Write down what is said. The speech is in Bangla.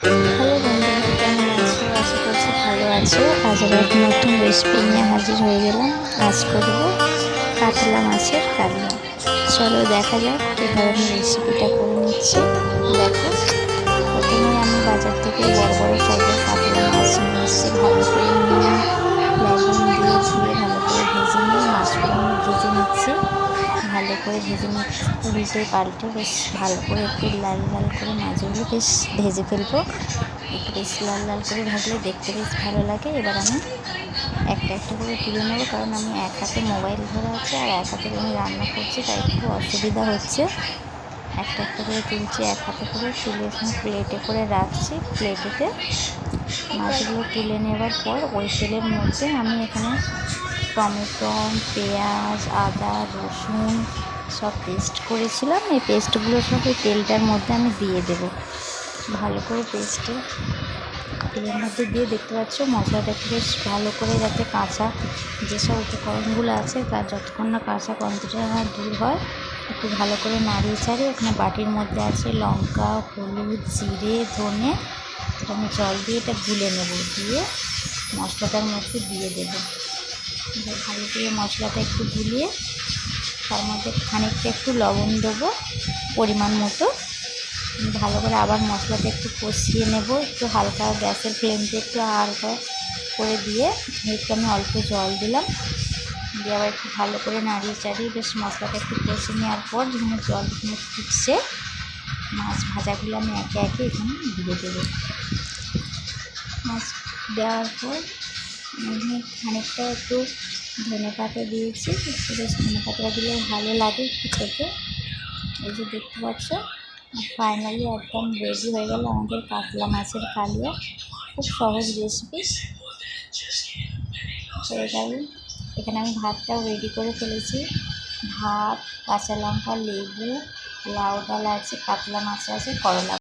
হ্যালো বন্ধুরা ভালো আছো আজ এক রেসিপি নিয়ে হাজির হয়ে গেলাম আজ করব কাতলা মাছের কালিয়া চলো দেখা যাক কীভাবে আমি রেসিপিটা করে নিচ্ছি দেখো প্রথমে আমি বাজার থেকে বড় বড় সাইজের করে ভেজে উল্টে পাল্টে বেশ ভালো করে একটু লাল লাল করে মাছগুলো বেশ ভেজে ফেলব। একটু বেশ লাল লাল করে ভাজলে দেখতে বেশ ভালো লাগে। এবার আমি একটা একটা করে তুলে নেব, কারণ আমি এক হাতে মোবাইল ধরা আছে আর এক হাতে আমি রান্না করছি, তাই একটু অসুবিধা হচ্ছে। একটা একটা করে তুলছি, এক হাতে করে তুলে প্লেটে করে রাখছি। প্লেটেতে মাছগুলো তুলে নেবার পর ওই তেলের মধ্যে আমি এখানে টমেটো, পেঁয়াজ, আদা, রসুন সব পেস্ট করেছিলাম। এই পেস্টগুলো সব এই তেলটার মধ্যে আমি দিয়ে দেব। ভালো করে পেস্টে তেলের মধ্যে দিয়ে দেখতে পাচ্ছ, মশলাটা একটু বেশ ভালো করে যাতে কাঁচা যেসব উপকরণগুলো আছে তার যতক্ষণ না কাঁচা গন্ধটা দূর হয়, একটু ভালো করে নাড়িয়ে ছাড়িয়ে ওখানে বাটির মধ্যে আছে লঙ্কা, হলুদ, জিরে, ধনে আমি জল দিয়ে এটা গুলে নেব, দিয়ে মশলাটার মধ্যে দিয়ে দেবো। ভালো করে মশলাটা একটু গুলিয়ে তার মধ্যে খানিকটা একটু লবণ দেবো পরিমাণ মতো। ভালো করে আবার মশলাটা একটু কষিয়ে নেব। একটু হালকা গ্যাসের ফ্লেমটা একটু হালকা করে দিয়ে একটু আমি অল্প জল দিলাম। দিয়ে আবার একটু ভালো করে নাড়িয়ে চাড়িয়ে বেশ মশলাটা একটু কষে নেওয়ার পর যখন জল ফুটছে, মাছ ভাজাগুলো আমি একে একে এখানে দিয়ে দেবো। মাছ দেওয়ার পর খানিকটা একটু ধনে পাতা দিয়েছি। বেশ ধনে পাতা দিলে ভালো লাগে খেতে। এই যে দেখতে পাচ্ছ ফাইনালি একদম রেডি হয়ে গেল আমাদের কাতলা মাছের কালিয়া। খুব সহজ রেসিপি হয়ে এখানে আমি ভাতটাও রেডি করে ফেলেছি। ভাত, কাঁচা লঙ্কা, লেবু, লাউ ডাল আছে, কাতলা মাছ আছে, করলা